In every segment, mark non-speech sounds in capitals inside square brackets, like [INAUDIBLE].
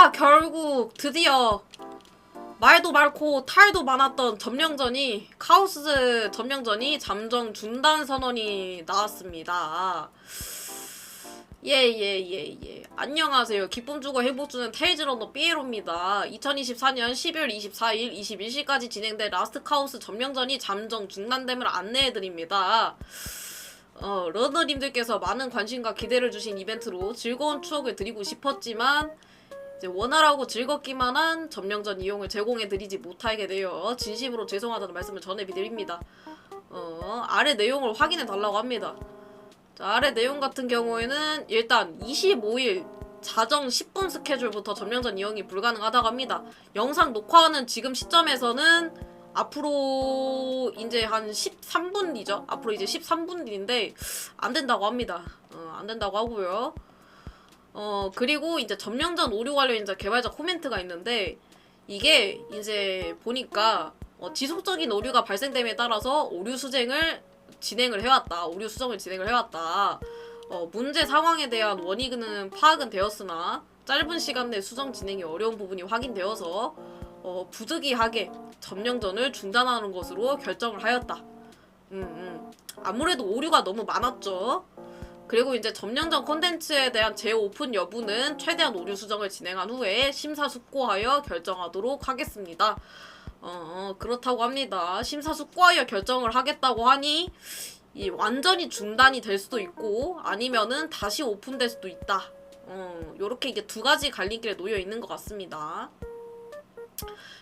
아, 결국 드디어 말도 많고 탈도 많았던 점령전이 카오스 점령전이 잠정 중단 선언이 나왔습니다. 예예예 예, 예. 안녕하세요. 기쁨 주고 행복 주는 테이즈 러너 삐에로입니다. 2024년 12월 24일 21시까지 진행된 라스트 카오스 점령전이 잠정 중단됨을 안내해 드립니다. 어, 러너님들께서 많은 관심과 기대를 주신 이벤트로 즐거운 추억을 드리고 싶었지만 이제 원활하고 즐겁기만 한 점령전 이용을 제공해드리지 못하게 되어 진심으로 죄송하다는 말씀을 전해드립니다. 어, 아래 내용을 확인해 달라고 합니다. 자, 아래 내용 같은 경우에는 일단 25일 자정 10분 스케줄부터 점령전 이용이 불가능하다고 합니다. 영상 녹화하는 지금 시점에서는 앞으로 이제 한 13분 뒤죠. 앞으로 이제 13분 뒤인데 안 된다고 합니다. 어, 안 된다고 하고요. 어 그리고 이제 점령전 오류 관련 이제 개발자 코멘트가 있는데 이게 이제 보니까 어, 지속적인 오류가 발생됨에 따라서 오류 수정을 진행을 해왔다. 오류 수정을 진행을 해왔다. 어, 문제 상황에 대한 원인은 파악은 되었으나 짧은 시간 내 수정 진행이 어려운 부분이 확인되어서 어, 부득이하게 점령전을 중단하는 것으로 결정을 하였다. 음, 음. 아무래도 오류가 너무 많았죠. 그리고 이제 점령전 콘텐츠에 대한 재오픈 여부는 최대한 오류 수정을 진행한 후에 심사숙고하여 결정하도록 하겠습니다. 어, 어, 그렇다고 합니다. 심사숙고하여 결정을 하겠다고 하니 이 완전히 중단이 될 수도 있고 아니면은 다시 오픈될 수도 있다. 어, 요렇게 이게 두 가지 갈림길에 놓여 있는 것 같습니다.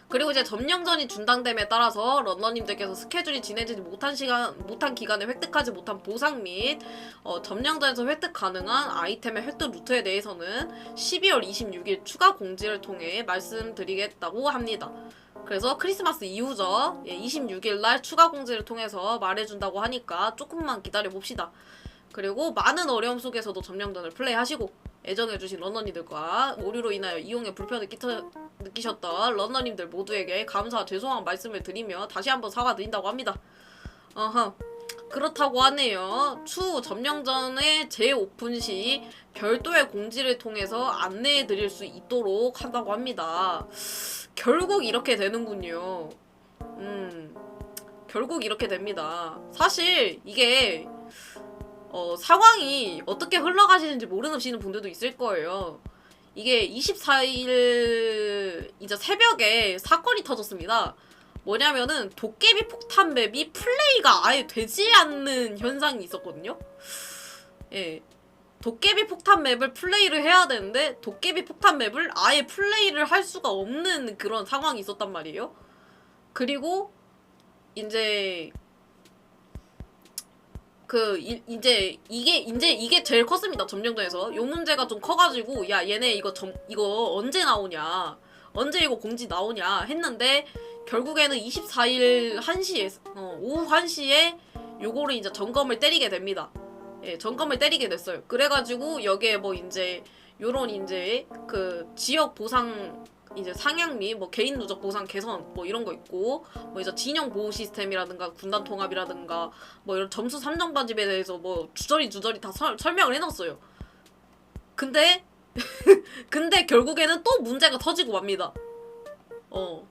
그리고 이제 점령전이 중단됨에 따라서 런너님들께서 스케줄이 진행되지 못한 시간, 못한 기간에 획득하지 못한 보상 및 어, 점령전에서 획득 가능한 아이템의 획득 루트에 대해서는 12월 26일 추가 공지를 통해 말씀드리겠다고 합니다. 그래서 크리스마스 이후죠. 예, 26일 날 추가 공지를 통해서 말해준다고 하니까 조금만 기다려 봅시다. 그리고 많은 어려움 속에서도 점령전을 플레이하시고 애정해주신 런너님들과 오류로 인하여 이용에 불편을 끼쳐, 느끼셨던 런너님들 모두에게 감사 죄송한 말씀을 드리며 다시 한번 사과드린다고 합니다. 어허. 그렇다고 하네요. 추후 점령전의 재오픈 시 별도의 공지를 통해서 안내해 드릴 수 있도록 한다고 합니다. 결국 이렇게 되는군요. 음, 결국 이렇게 됩니다. 사실 이게 어, 상황이 어떻게 흘러가시는지 모르시는 분들도 있을 거예요. 이게 24일 이제 새벽에 사건이 터졌습니다. 뭐냐면은 도깨비 폭탄 맵이 플레이가 아예 되지 않는 현상이 있었거든요. 예. 도깨비 폭탄 맵을 플레이를 해야 되는데 도깨비 폭탄 맵을 아예 플레이를 할 수가 없는 그런 상황이 있었단 말이에요. 그리고 이제 그 이, 이제 이게 이제 이게 제일 컸습니다 점령전에서 요 문제가 좀 커가지고 야 얘네 이거 점 이거 언제 나오냐 언제 이거 공지 나오냐 했는데 결국에는 24일 1시에 어, 오후 1시에 요거를 이제 점검을 때리게 됩니다. 예, 점검을 때리게 됐어요. 그래가지고 여기에 뭐 이제 요런 이제 그 지역 보상 이제 상향 및뭐 개인 누적 보상 개선 뭐 이런 거 있고 뭐 이제 진영 보호 시스템이라든가 군단 통합이라든가 뭐 이런 점수 산정 반집에 대해서 뭐 주저리 주저리 다 설, 설명을 해놨어요. 근데 [LAUGHS] 근데 결국에는 또 문제가 터지고 맙니다. 어.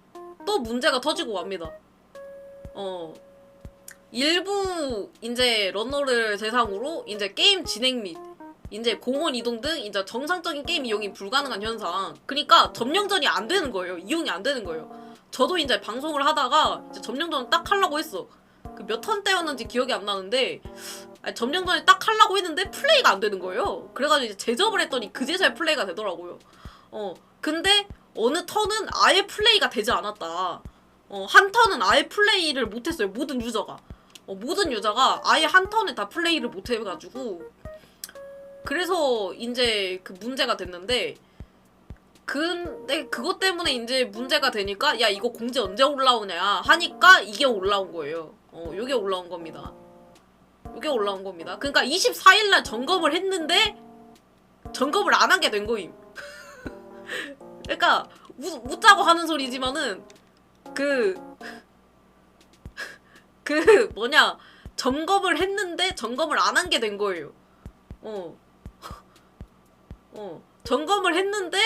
또 문제가 터지고 맙니다. 어. 일부 이제 러너를 대상으로 이제 게임 진행 및 이제 공원 이동 등 이제 정상적인 게임 이용이 불가능한 현상. 그러니까 점령전이 안 되는 거예요. 이용이 안 되는 거예요. 저도 이제 방송을 하다가 이제 점령전 딱 하려고 했어. 그 몇 턴 때였는지 기억이 안 나는데 아니, 점령전을 딱 하려고 했는데 플레이가 안 되는 거예요. 그래가지고 이제 제접을 했더니 그제서야 플레이가 되더라고요. 어 근데 어느 턴은 아예 플레이가 되지 않았다. 어, 한 턴은 아예 플레이를 못했어요. 모든 유저가. 어, 모든 유저가 아예 한 턴에 다 플레이를 못해가지고 그래서 이제 그 문제가 됐는데 근데 그것 때문에 이제 문제가 되니까 야 이거 공지 언제 올라오냐 하니까 이게 올라온 거예요. 어, 이게 올라온 겁니다. 이게 올라온 겁니다. 그러니까 24일 날 점검을 했는데 점검을 안한게된 거임. [LAUGHS] 그러니까 웃, 웃자고 하는 소리지만은 그 [LAUGHS] 그 뭐냐 점검을 했는데 점검을 안 한 게 된 거예요. 어. 어. 점검을 했는데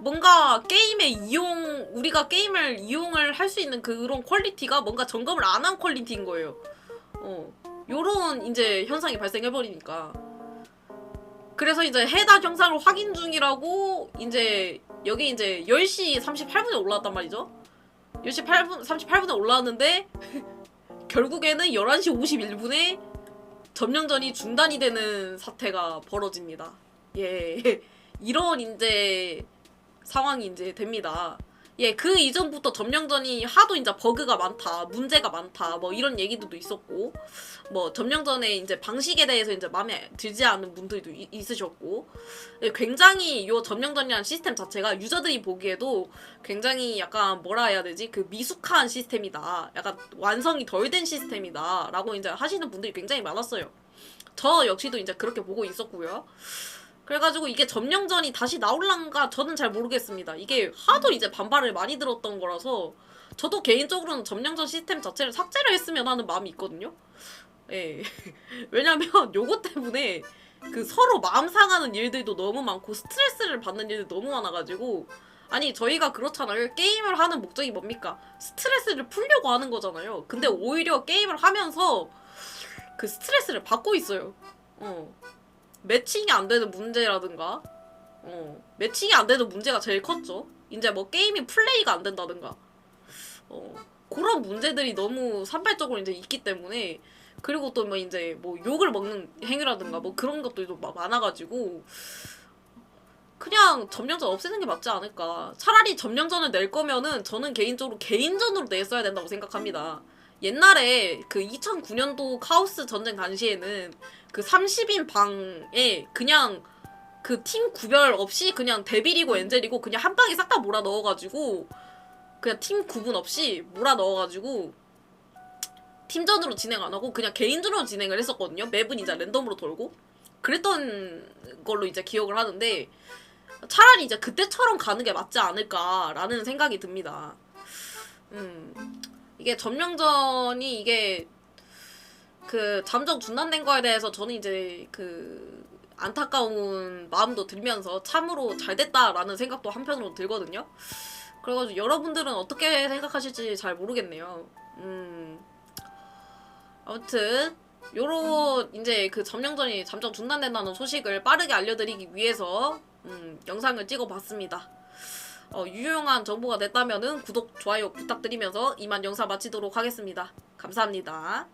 뭔가 게임의 이용 우리가 게임을 이용을 할 수 있는 그런 퀄리티가 뭔가 점검을 안 한 퀄리티인 거예요. 어. 요런 이제 현상이 발생해 버리니까. 그래서 이제 해당 영상을 확인 중이라고 이제 여기 이제 10시 38분에 올라왔단 말이죠. 10시 8분 38분에 올라왔는데 [LAUGHS] 결국에는 11시 51분에 점령전이 중단이 되는 사태가 벌어집니다. 예. [LAUGHS] 이런 이제 상황이 이제 됩니다. 예, 그 이전부터 점령전이 하도 이제 버그가 많다, 문제가 많다, 뭐 이런 얘기들도 있었고, 뭐 점령전의 이제 방식에 대해서 이제 마음에 들지 않는 분들도 이- 있으셨고, 예, 굉장히 요 점령전이라는 시스템 자체가 유저들이 보기에도 굉장히 약간 뭐라 해야 되지? 그 미숙한 시스템이다, 약간 완성이 덜 된 시스템이다라고 이제 하시는 분들이 굉장히 많았어요. 저 역시도 이제 그렇게 보고 있었고요. 그래가지고 이게 점령전이 다시 나올란가 저는 잘 모르겠습니다. 이게 하도 이제 반발을 많이 들었던 거라서 저도 개인적으로는 점령전 시스템 자체를 삭제를 했으면 하는 마음이 있거든요. 예. [LAUGHS] 왜냐면 요거 때문에 그 서로 마음 상하는 일들도 너무 많고 스트레스를 받는 일도 너무 많아가지고 아니 저희가 그렇잖아요. 게임을 하는 목적이 뭡니까? 스트레스를 풀려고 하는 거잖아요. 근데 오히려 게임을 하면서 그 스트레스를 받고 있어요. 어. 매칭이 안 되는 문제라든가, 어, 매칭이 안 되는 문제가 제일 컸죠. 이제 뭐 게임이 플레이가 안 된다든가, 어, 그런 문제들이 너무 산발적으로 이제 있기 때문에, 그리고 또 뭐 이제 뭐 욕을 먹는 행위라든가 뭐 그런 것들도 막 많아가지고, 그냥 점령전 없애는 게 맞지 않을까. 차라리 점령전을 낼 거면은 저는 개인적으로 개인전으로 냈어야 된다고 생각합니다. 옛날에 그 2009년도 카오스 전쟁 당시에는 그 30인 방에 그냥 그 팀 구별 없이 그냥 데빌이고 엔젤이고 그냥 한 방에 싹 다 몰아 넣어가지고 그냥 팀 구분 없이 몰아 넣어가지고 팀전으로 진행 안 하고 그냥 개인전으로 진행을 했었거든요. 맵은 이제 랜덤으로 돌고 그랬던 걸로 이제 기억을 하는데 차라리 이제 그때처럼 가는 게 맞지 않을까라는 생각이 듭니다. 음 이게 점령전이 이게 그 잠정 중단된 거에 대해서 저는 이제 그 안타까운 마음도 들면서 참으로 잘 됐다라는 생각도 한편으로 들거든요. 그래가지고 여러분들은 어떻게 생각하실지 잘 모르겠네요. 음 아무튼 요런 이제 그 점령전이 잠정 중단된다는 소식을 빠르게 알려드리기 위해서 음, 영상을 찍어봤습니다. 어, 유용한 정보가 됐다면은 구독, 좋아요 부탁드리면서 이만 영상 마치도록 하겠습니다. 감사합니다.